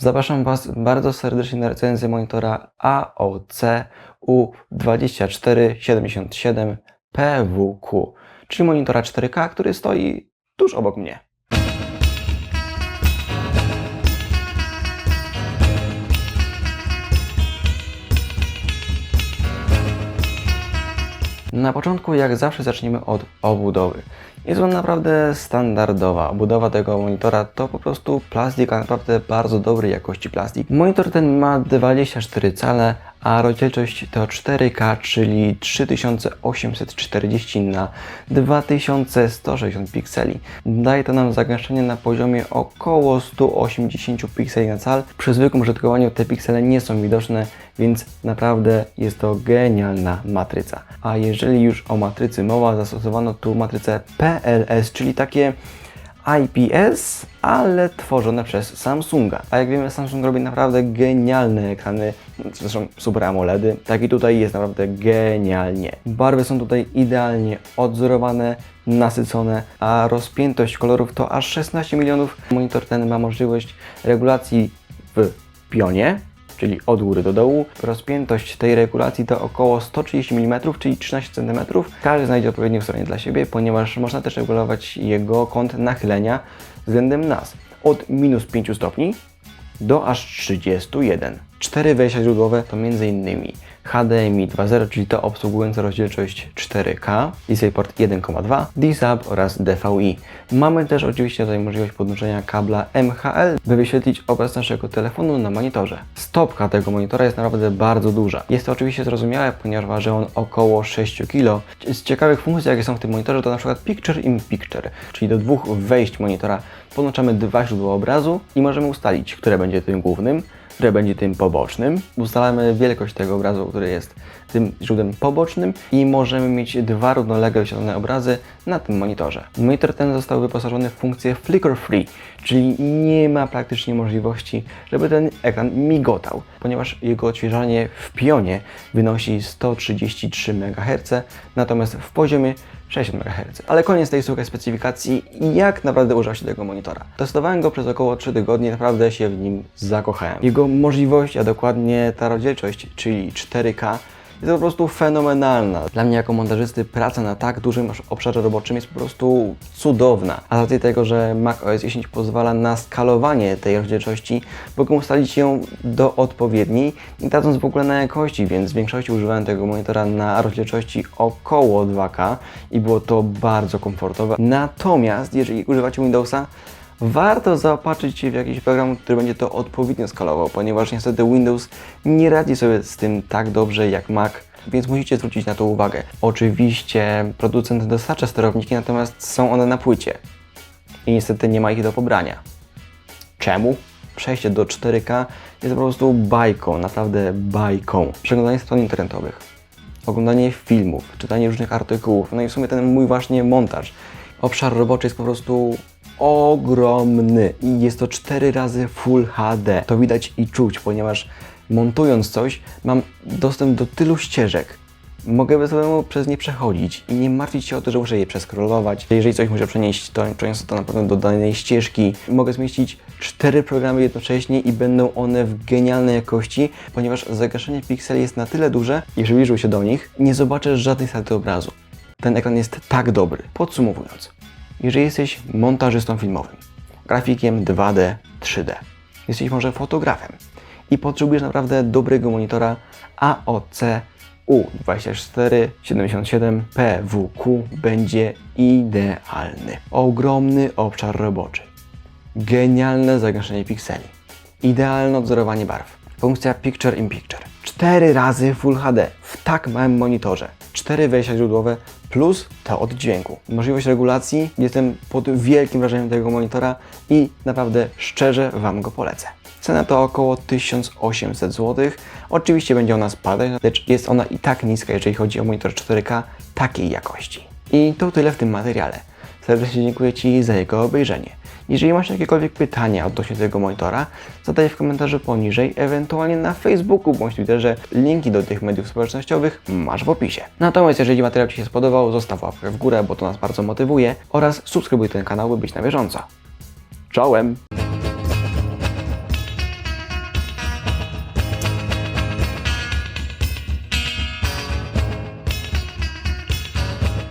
Zapraszam Was bardzo serdecznie na recenzję monitora AOC U2477 PWQ, czyli monitora 4K, który stoi tuż obok mnie. Na początku, jak zawsze, zaczniemy od obudowy. Jest ona naprawdę standardowa. Obudowa tego monitora to po prostu plastik, a naprawdę bardzo dobrej jakości plastik. Monitor ten ma 24 cale, a rozdzielczość to 4K, czyli 3840 na 2160 pikseli. Daje to nam zagęszczenie na poziomie około 180 pikseli na cal. Przy zwykłym użytkowaniu te piksele nie są widoczne, więc naprawdę jest to genialna matryca. A jeżeli już o matrycy mowa, zastosowano tu matrycę PLS, czyli takie IPS, ale tworzone przez Samsunga. A jak wiemy, Samsung robi naprawdę genialne ekrany, zresztą Super AMOLEDy. Tak i tutaj jest naprawdę genialnie. Barwy są tutaj idealnie odzorowane, nasycone, a rozpiętość kolorów to aż 16 milionów. Monitor ten ma możliwość regulacji w pionie, czyli od góry do dołu. Rozpiętość tej regulacji to około 130 mm, czyli 13 cm. Każdy znajdzie odpowiednią stronę dla siebie, ponieważ można też regulować jego kąt nachylenia względem nas. Od minus 5 stopni do aż 31. Cztery wejścia źródłowe to m.in. HDMI 2.0, czyli to obsługujące rozdzielczość 4K, DisplayPort 1.2, D-Sub oraz DVI. Mamy też oczywiście tutaj możliwość podłączenia kabla MHL, by wyświetlić obraz naszego telefonu na monitorze. Stopka tego monitora jest naprawdę bardzo duża. Jest to oczywiście zrozumiałe, ponieważ waży on około 6 kg. Z ciekawych funkcji, jakie są w tym monitorze, to na przykład Picture in Picture, czyli do dwóch wejść monitora podłączamy dwa źródła obrazu i możemy ustalić, które będzie tym głównym, które będzie tym pobocznym. Ustalamy wielkość tego obrazu, który jest tym źródłem pobocznym i możemy mieć dwa równolegle wyświetlone obrazy na tym monitorze. Monitor ten został wyposażony w funkcję flicker free, czyli nie ma praktycznie możliwości, żeby ten ekran migotał, ponieważ jego odświeżanie w pionie wynosi 133 MHz, natomiast w poziomie 60 MHz. Ale koniec tej suchej specyfikacji, jak naprawdę używa się tego monitora. Testowałem go przez około 3 tygodnie, naprawdę się w nim zakochałem. Jego możliwość, a dokładnie ta rozdzielczość, czyli 4K, jest po prostu fenomenalna. Dla mnie jako montażysty praca na tak dużym obszarze roboczym jest po prostu cudowna. A z racji tego, że Mac OS 10 pozwala na skalowanie tej rozdzielczości, mogę ustalić ją do odpowiedniej, nie tracąc w ogóle na jakości, więc w większości używałem tego monitora na rozdzielczości około 2K i było to bardzo komfortowe. Natomiast jeżeli używacie Windowsa, warto zaopatrzyć się w jakiś program, który będzie to odpowiednio skalował, ponieważ niestety Windows nie radzi sobie z tym tak dobrze jak Mac, więc musicie zwrócić na to uwagę. Oczywiście producent dostarcza sterowniki, natomiast są one na płycie i niestety nie ma ich do pobrania. Czemu? Przejście do 4K jest po prostu bajką, naprawdę bajką. Przeglądanie stron internetowych, oglądanie filmów, czytanie różnych artykułów, no i w sumie ten mój właśnie montaż. Obszar roboczy jest po prostu ogromny i jest to 4 razy Full HD. To widać i czuć, ponieważ montując coś mam dostęp do tylu ścieżek. Mogę bez problemu przez nie przechodzić i nie martwić się o to, że muszę je przeskrolować. Jeżeli coś muszę przenieść, to przeniosę to na pewno do danej ścieżki. Mogę zmieścić cztery programy jednocześnie i będą one w genialnej jakości, ponieważ zagaszenie pikseli jest na tyle duże, i przybliżył się do nich, nie zobaczę żadnej salty obrazu. Ten ekran jest tak dobry. Podsumowując, jeżeli jesteś montażystą filmowym, grafikiem 2D, 3D, jesteś może fotografem i potrzebujesz naprawdę dobrego monitora AOC U2477 PWQ będzie idealny. Ogromny obszar roboczy, genialne zagęszczenie pikseli, idealne odzorowanie barw, funkcja Picture in Picture, 4 razy Full HD w tak małym monitorze, 4 wejścia źródłowe plus to od dźwięku. Możliwość regulacji, jestem pod wielkim wrażeniem tego monitora i naprawdę szczerze Wam go polecę. Cena to około 1800 zł. Oczywiście będzie ona spadać, lecz jest ona i tak niska, jeżeli chodzi o monitor 4K takiej jakości. I to tyle w tym materiale. Serdecznie dziękuję Ci za jego obejrzenie. Jeżeli masz jakiekolwiek pytania odnośnie tego monitora, zadaj w komentarzu poniżej, ewentualnie na Facebooku bądź Twitterze. Linki do tych mediów społecznościowych masz w opisie. Natomiast jeżeli materiał Ci się spodobał, zostaw łapkę w górę, bo to nas bardzo motywuje oraz subskrybuj ten kanał, by być na bieżąco. Czołem!